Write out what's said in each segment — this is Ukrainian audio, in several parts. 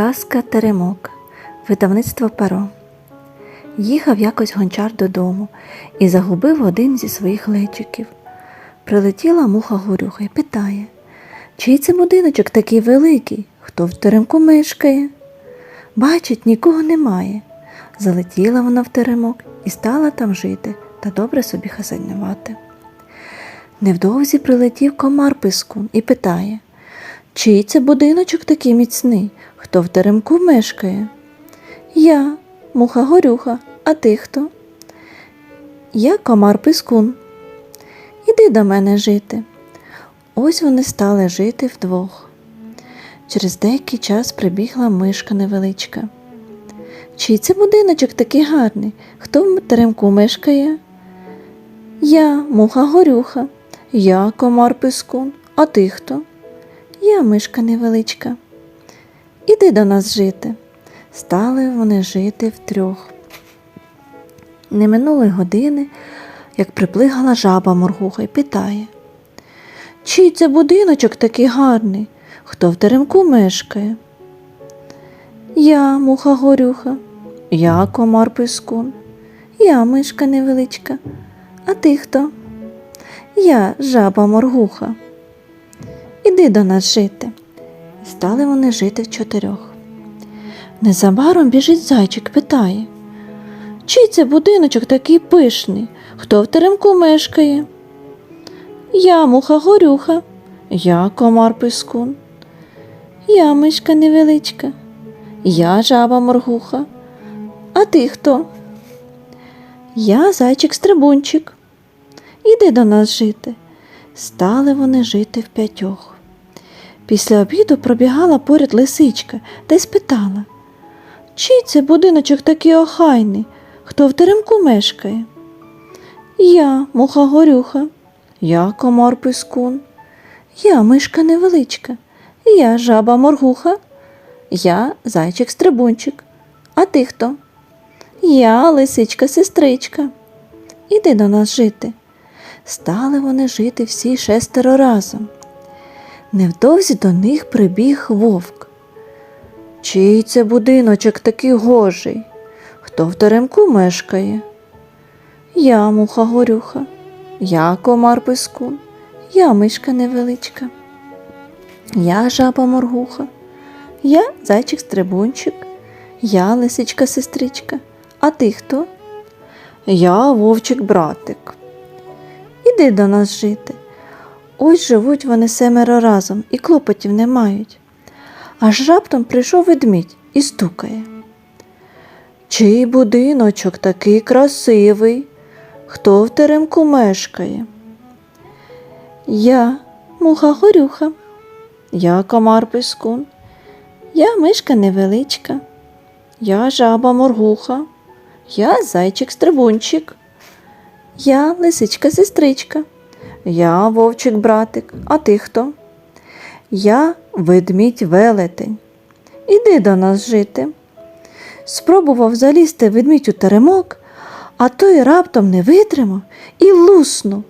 Казка Теремок. Видавництво перо. Їхав якось гончар додому і загубив один зі своїх лечиків. Прилетіла муха горюха і питає, чий це будиночок такий великий, хто в теремку мешкає? Бачить, нікого немає. Залетіла вона в теремок і стала там жити та добре собі хазяйнувати. Невдовзі прилетів комар пискун і питає, чий це будиночок такий міцний, хто в теремку мешкає? Я, муха горюха, а ти хто? Я комар пискун. Іди до мене жити. Ось вони стали жити вдвох. Через деякий час прибігла мишка невеличка. Чий це будиночок такий гарний? Хто в теремку мешкає? Я, муха горюха, я комар пискун, а ти хто? Я мишка невеличка. Іди до нас жити. Стали вони жити втрьох. Не минули години, як приплигала жаба моргуха і питає. Чий це будиночок такий гарний? Хто в теремку мешкає? Я, муха горюха, я комар пискун, я мишка невеличка. А ти хто? Я жаба моргуха. Іди до нас жити. Стали вони жити в чотирьох. Незабаром біжить зайчик, питає, чий це будиночок такий пишний, хто в теремку мешкає? Я муха горюха, я комар пискун, я мишка невеличка, я жаба моргуха. А ти хто? Я зайчик стрибунчик. Іди до нас жити. Стали вони жити в п'ятьох. Після обіду пробігала поряд лисичка та й спитала, чий це будиночок такий охайний, хто в теремку мешкає? Я, муха горюха, я комар пискун, я мишка невеличка, я жаба моргуха, я зайчик стрибунчик. А ти хто? Я лисичка сестричка. Іди до нас жити. Стали вони жити всі шестеро разом. Невдовзі до них прибіг вовк. Чий це будиночок такий гожий? Хто в теремку мешкає? Я муха горюха, я комар пискун, я мишка невеличка. Я жаба моргуха, я зайчик стрибунчик, я лисичка сестричка. А ти хто? Я вовчик братик. Іди до нас жити. Ось живуть вони семеро разом і клопотів не мають. Аж раптом прийшов ведмідь і стукає. Чий будиночок такий красивий? Хто в теремку мешкає? Я муха горюха, я комар пискун, я мишка невеличка, я жаба моргуха, я зайчик стрибунчик, я лисичка сестричка, я вовчик братик, а ти хто? Я ведмідь велетень. Іди до нас жити. Спробував залізти ведмідь у теремок, а той раптом не витримав і луснув,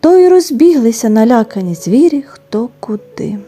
то й розбіглися налякані звірі хто куди.